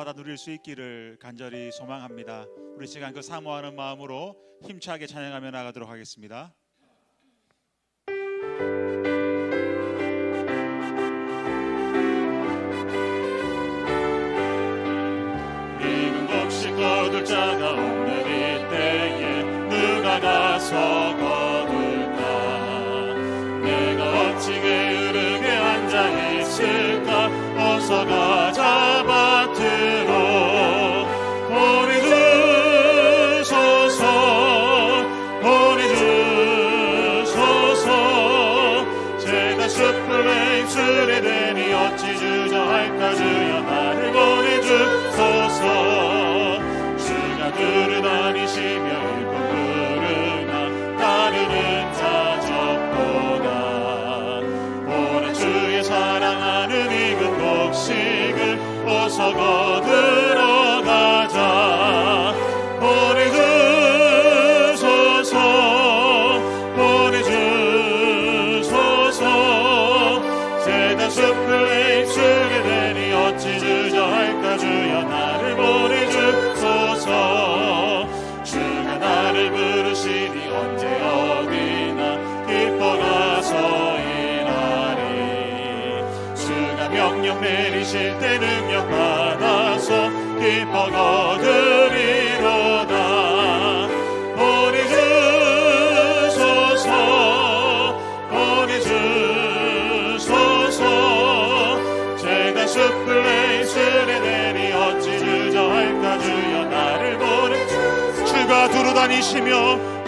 받아 누릴 수 있기를 간절히 소망합니다. 우리 시간 그 사모하는 마음으로 힘차게 찬양하며 나가도록 하겠습니다. 이름 없이 거둘 자가 없는 이때에 누가 가서 거둘까 내가 어찌 게으르게 앉아 있을까 어서 가자 하실 때 능력 받아서 기뻐 거드리로다 보리 주소서 보리 주소서. 제가 스플레이스에 내리 어찌 주저할까 주여 나를 보내. 주가 두루 다니시며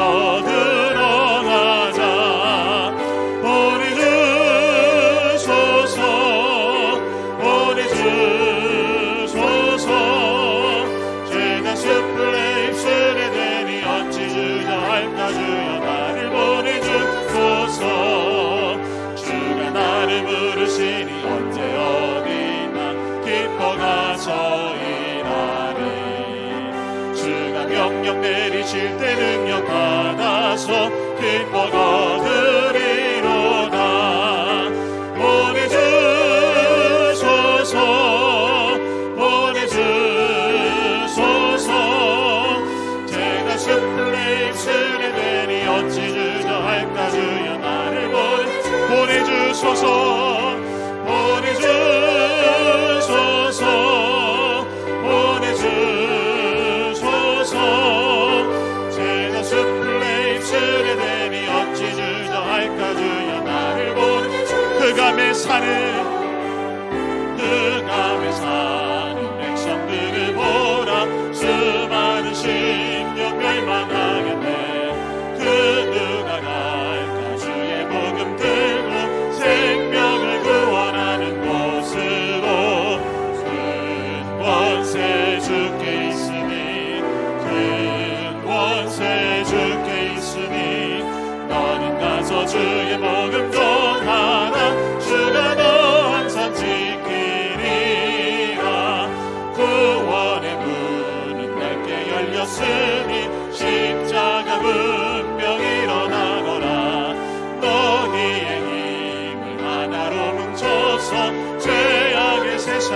나들 명령 내리실 때 능력 받아서 기뻐 거듭.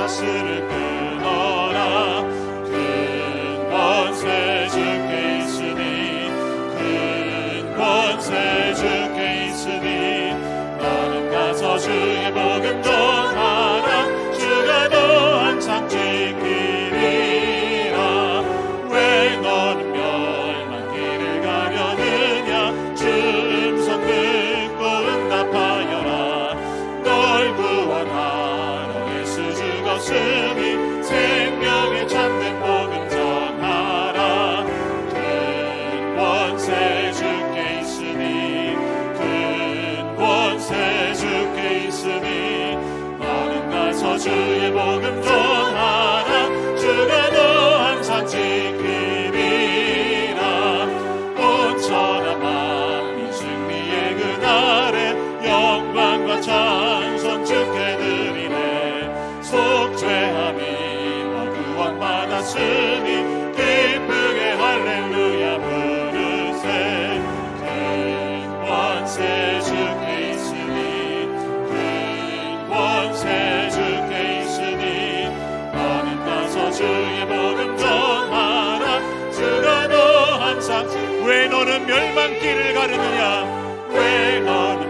acerca. 하느냐 왜 하느냐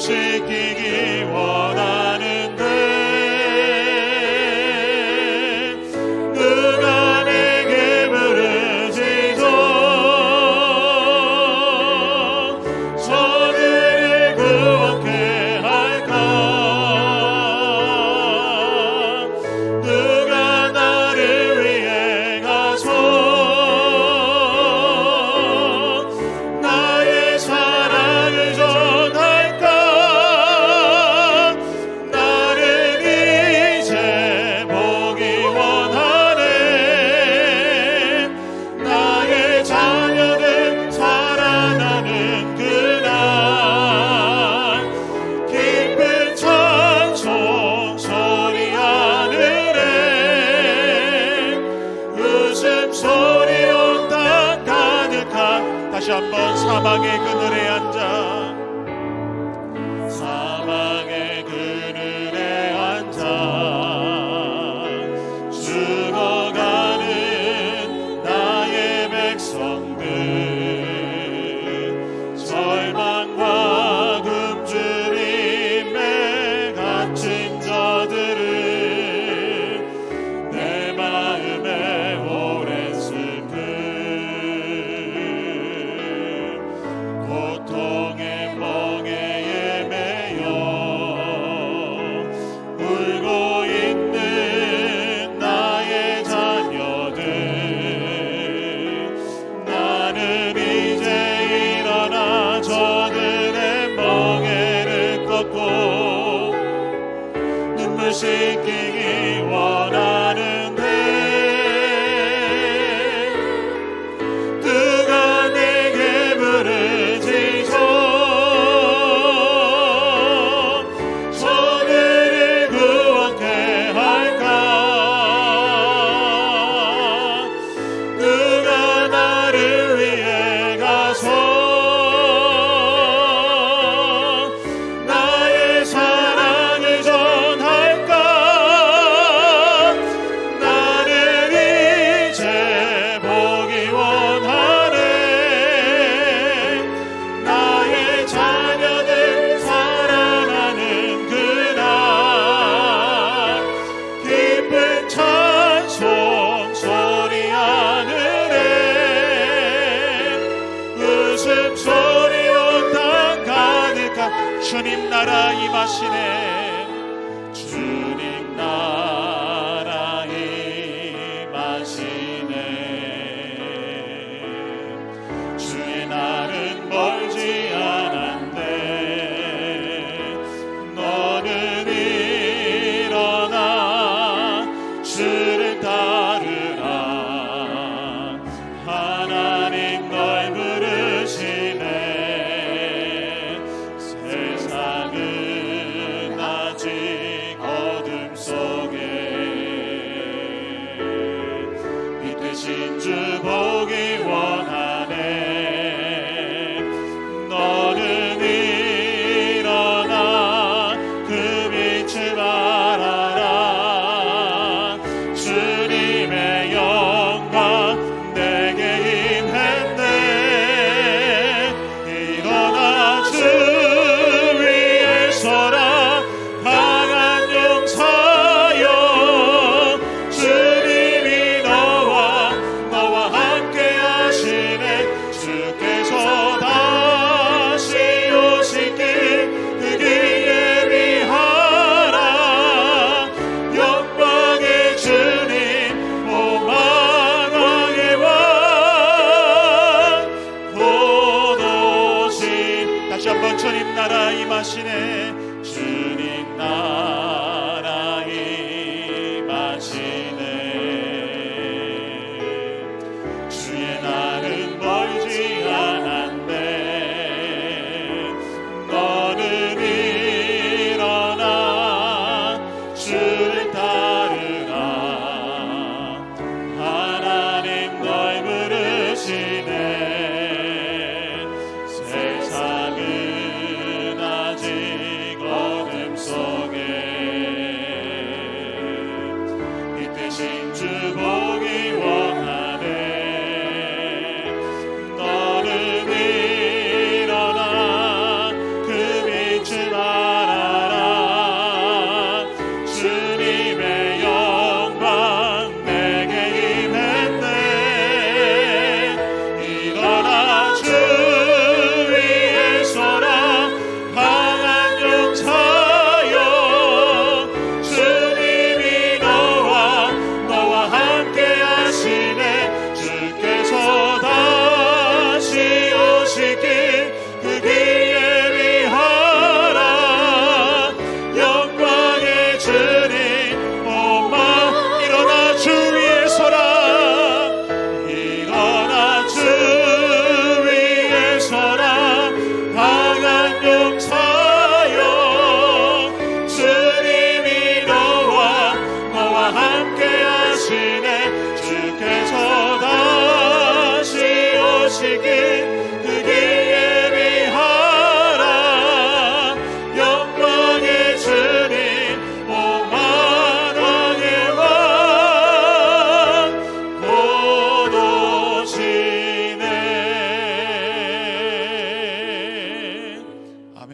시키기 원하 다시 한번 사망의 그늘에 앉아 주님 나라 임하시네